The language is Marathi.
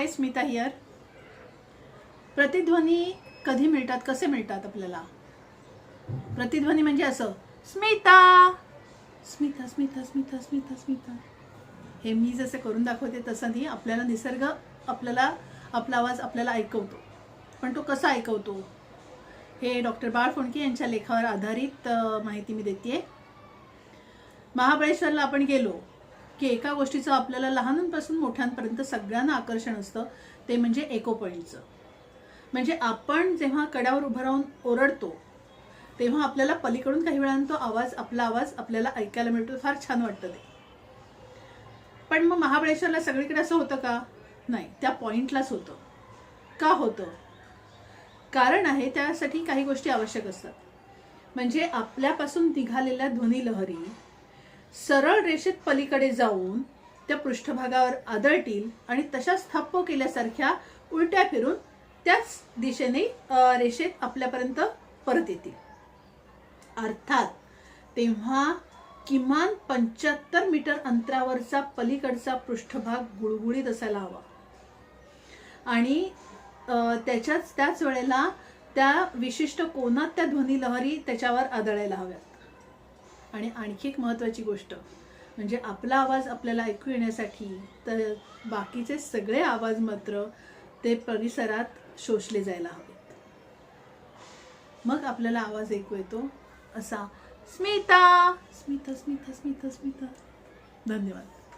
हाय स्मिता हियर प्रतिध्वनी कधी मिळतात? कसे मिळतात आपल्याला? प्रतिध्वनी म्हणजे असं स्मिता! स्मिता स्मिता स्मिता स्मिता स्मिता! हे मी जसं करून दाखवते तसं नाही. आपल्याला निसर्ग आपल्याला आपला आवाज आपल्याला ऐकवतो. पण तो कसा ऐकवतो? हे डॉक्टर बाळ फोंडके यांच्या लेखावर आधारित माहिती मी देते महाबळेश्वरला आपण गेलो. की एका गोष्टीचं आपल्याला लहानांपासून मोठ्यांपर्यंत सगळ्यांना आकर्षण असतं ते म्हणजे एकोपळीचं म्हणजे आपण जेव्हा कड्यावर उभं राहून ओरडतो तेव्हा आपल्याला पलीकडून काही वेळानं तो आवाज आपला आवाज आपल्याला ऐकायला मिळतो. फार छान वाटतं ते. पण मग महाबळेश्वरला सगळीकडे असं होतं का? नाही त्या पॉईंटलाच होतं. का होतं? कारण आहे त्यासाठी काही गोष्टी आवश्यक असतात. म्हणजे आपल्यापासून निघालेल्या ध्वनी लहरी सरळ रेषेत पलीकडे जाऊन त्या पृष्ठभागावर आदळतील आणि तशाच थप्प केल्यासारख्या उलट्या फिरून त्याच दिशेने रेषेत आपल्यापर्यंत परत येतील. अर्थात तेव्हा किमान पंच्याहत्तर मीटर अंतरावरचा पलीकडचा पृष्ठभाग गुळगुळीत असायला हवा. आणि त्याच्याच त्याच वेळेला त्या विशिष्ट कोनात त्या ध्वनी लहरी त्याच्यावर आदळायला हव्यात. आणि आणखी एक महत्त्वाची गोष्ट म्हणजे आपला आवाज आपल्याला ऐकू येण्यासाठी तर बाकीचे सगळे आवाज मात्र ते परिसरात शोषले जायला हवेत. मग आपल्याला आवाज ऐकू येतो असा स्मिता स्मिता स्मिता स्मिता स्मिता. धन्यवाद.